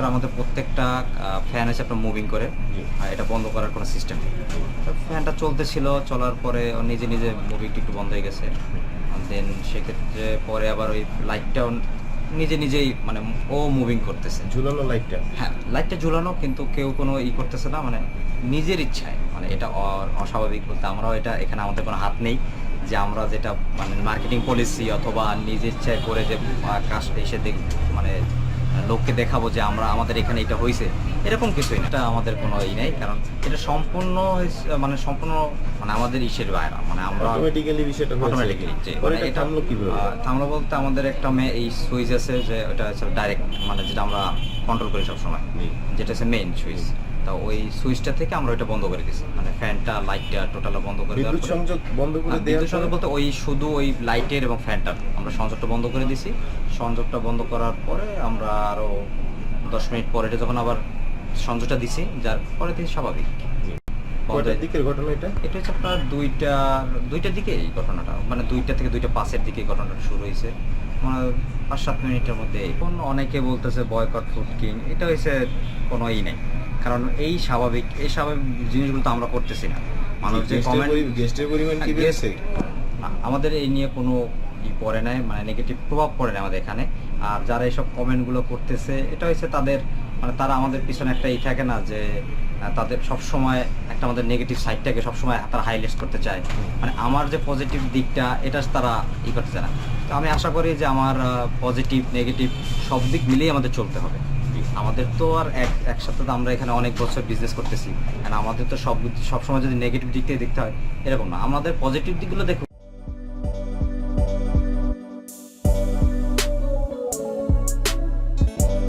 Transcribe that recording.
Sir আমাদের প্রত্যেকটা fan এসে আপনার মুভিং করে। আর এটা বন্ধ করার কোনো সিস্টেম নেই। ফ্যানটা চলতেছিল চলার পরে নিজে নিজে মুভিংটা একটু বন্ধ হয়ে গেছে। দেন সেক্ষেত্রে পরে আবার ওই লাইটটাও নিজে নিজেই মানে ও মুভিং করতেছে। ঝুলানো লাইটটা হ্যাঁ লাইটটা ঝুলানো কিন্তু কেউ কোনো ই করতেছে না মানে নিজের ইচ্ছায়। মানে এটা অস্বাভাবিক বলতে আমরাও এটা এখানে আমাদের কোনো হাত নেই। যে আমরা যেটা মানে মার্কেটিং পলিসি অথবা নিজের ইচ্ছায় করে যে আহ, কাজ এসে দেখ মানে লোককে দেখাবো যে আমরা আমাদের এখানে এটা হয়েছে এরকম কিছুই না। এটা আমাদের কোনো ই নেই কারণ এটা সম্পূর্ণ মানে সম্পূর্ণ মানে আমাদের ইসের বাইরে। মানে আমরা অটোমেটিক্যালি বিষয়টা অটোমেটিক্যালি যে মানে এটা আমরা থামলো কীভাবে? থামলো বলতে আমাদের একটা মেয়ে এই সুইচ আছে যে ওটা ডাইরেক্ট মানে যেটা আমরা কন্ট্রোল করি সবসময়। যেটা হচ্ছে মেইন সুইচ। তা ওই সুইচটা থেকে আমরা ওটা বন্ধ করে দিছি। মানে ফ্যানটা লাইটটা টোটাল বন্ধ করে বিদ্যুৎ সংযোগ বন্ধ করে আর দেওয়ার বিদ্যুৎ সংযোগ বলতে ওই শুধু ওই লাইটের এবং ফ্যানটার। আমরা সংযোগটা বন্ধ করে দিছি। সংযোগটা বন্ধ করার পরে আমরা আরও দশ মিনিট পরে এটা যখন আবার সংযোগটা দিছি যার পরে থেকে স্বাভাবিক। কয়টার দিকের ঘটনা এটা? এটা হচ্ছে আপনার দুইটা দুইটার দিকে এই ঘটনাটা। মানে দুইটা থেকে দুইটা পাঁচের দিকে ঘটনাটা শুরু হয়েছে। মানে পাঁচ সাত মিনিটের মধ্যে। এখন অনেকে বলতেছে বয়কট ফুড কিং এটা হয়েছে কোনো ই নেই। কারণ এই স্বাভাবিক এই স্বাভাবিক জিনিসগুলো তো আমরা করতেছি না। মানুষ যে গেস্টের কমেন্ট গেস্টের পরিমাণ কি হ্যাঁ, বেড়েছে? আমাদের এই নিয়ে কোনো ই পড়ে নাই মানে নেগেটিভ প্রভাব পড়ে না আমাদের এখানে। আর যারা এইসব কমেন্টগুলো করতেছে এটা হচ্ছে তাদের মানে তারা আমাদের পিছনে একটা ই থাকে না যে তাদের সব সময় একটা আমাদের নেগেটিভ সাইডটাকে সবসময় তারা হাইলাইট করতে চায়। মানে আমার যে পজিটিভ দিকটা এটা তারা ই করতে চায় না। তো আমি আশা করি যে আমার পজিটিভ নেগেটিভ সব দিক মিলিয়ে আমাদের চলতে হবে। আমাদের তো আর এক, একসাথে তো আমরা এখানে অনেক বছর বিজনেস করতেছি। আর আমাদের তো সব সবসময় যদি নেগেটিভ দিকটাই দেখতে হয়, এরকম না। আমাদের পজিটিভ দিকগুলো দেখুন